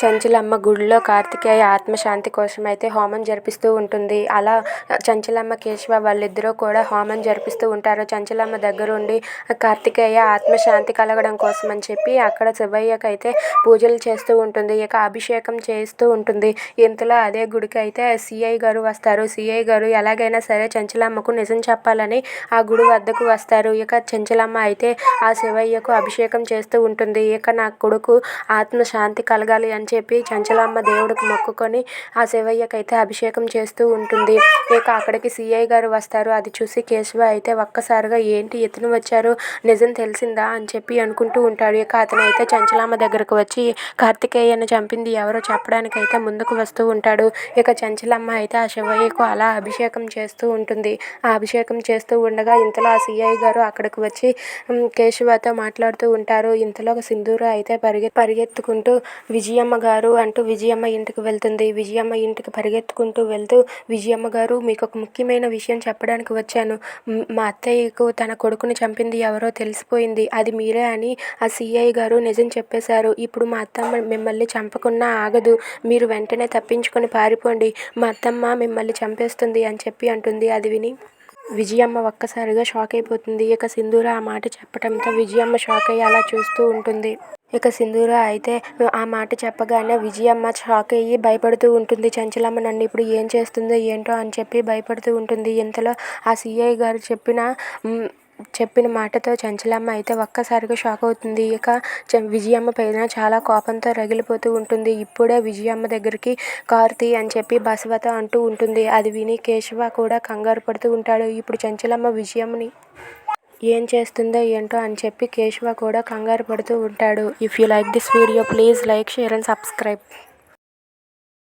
చంచలమ్మ గుడిలో కార్తికేయ ఆత్మశాంతి కోసం అయితే హోమం జరిపిస్తూ ఉంటుంది. అలా చంచలమ్మ కేశవ వాళ్ళిద్దరూ కూడా హోమం జరిపిస్తూ ఉంటారు. చంచలమ్మ దగ్గర ఉండి కార్తికేయ ఆత్మశాంతి కలగడం కోసం అని చెప్పి అక్కడ శివయ్యకి అయితే పూజలు చేస్తూ ఉంటుంది. ఇక అభిషేకం చేస్తూ ఉంటుంది. ఇంతలో అదే గుడికి అయితే సిఐ గారు వస్తారు. సిఐ గారు ఎలాగైనా సరే చంచలమ్మకు నిజం చెప్పాలని ఆ గుడి వద్దకు వస్తారు. ఇక చంచలమ్మ అయితే ఆ శివయ్యకు అభిషేకం చేస్తూ ఉంటుంది. ఇక నా కొడుకు ఆత్మశాంతి కలగాలి అని అని చెప్పి చంచలమ్మ దేవుడికి మొక్కుకొని ఆ శివయ్యకైతే అభిషేకం చేస్తూ ఉంటుంది. ఇక అక్కడికి సిఐ గారు వస్తారు. అది చూసి కేశవ అయితే ఒక్కసారిగా ఏంటి ఇతను వచ్చారు? నిజం తెలిసిందా? అని చెప్పి అనుకుంటూ ఉంటాడు. ఇక అతను అయితే చంచలమ్మ దగ్గరకు వచ్చి కార్తికేయను చంపింది ఎవరో చెప్పడానికి అయితే ముందుకు వస్తూ ఉంటాడు. ఇక చంచలమ్మ అయితే ఆ శివయ్యకు అలా అభిషేకం చేస్తూ ఉంటుంది. ఆ అభిషేకం చేస్తూ ఉండగా ఇంతలో ఆ సిఐ గారు అక్కడికి వచ్చి కేశవతో మాట్లాడుతూ ఉంటారు. ఇంతలో సింధూర అయితే పరిగె పరిగెత్తుకుంటూ విజయమ్మ గారు అంటూ విజయమ్మ ఇంటికి వెళ్తుంది. విజయమ్మ ఇంటికి పరిగెత్తుకుంటూ వెళ్తూ విజయమ్మ గారు మీకు ఒక ముఖ్యమైన విషయం చెప్పడానికి వచ్చాను. మా అత్తయ్యకు తన కొడుకుని చంపింది ఎవరో తెలిసిపోయింది. అది మీరే అని ఆ సిఐ గారు నిజం చెప్పేశారు. ఇప్పుడు మా అత్తమ్మ మిమ్మల్ని చంపకుండా ఆగదు. మీరు వెంటనే తప్పించుకొని పారిపోండి. మా అత్తమ్మ మిమ్మల్ని చంపేస్తుంది అని చెప్పి అంటుంది. అది విని విజయమ్మ ఒక్కసారిగా షాక్ అయిపోతుంది. ఇక సింధూర ఆ మాట చెప్పడంతో విజయమ్మ షాక్ అయ్యి అలా చూస్తూ ఉంటుంది. ఇక సింధూర అయితే ఆ మాట చెప్పగానే విజయమ్మ షాక్ అయ్యి భయపడుతూ ఉంటుంది. చంచలమ్మ నన్ను ఇప్పుడు ఏం చేస్తుందో ఏంటో అని చెప్పి భయపడుతూ ఉంటుంది. ఇంతలో ఆ సిఐ గారు చెప్పిన చెప్పిన మాటతో చంచలమ్మ అయితే ఒక్కసారిగా షాక్ అవుతుంది. ఇక విజయమ్మ పైన చాలా కోపంతో రగిలిపోతూ ఉంటుంది. ఇప్పుడే విజయమ్మ దగ్గరికి కార్తీ అని చెప్పి బసవత అంటూ ఉంటుంది. అది విని కేశవ కూడా కంగారు పడుతూ ఉంటాడు. ఇప్పుడు చంచలమ్మ విజయమ్మని ఏం చేస్తుందో ఏంటో అని చెప్పి కేశవ కూడా కంగారు పడుతూ ఉంటాడు. If you like this video please like share and subscribe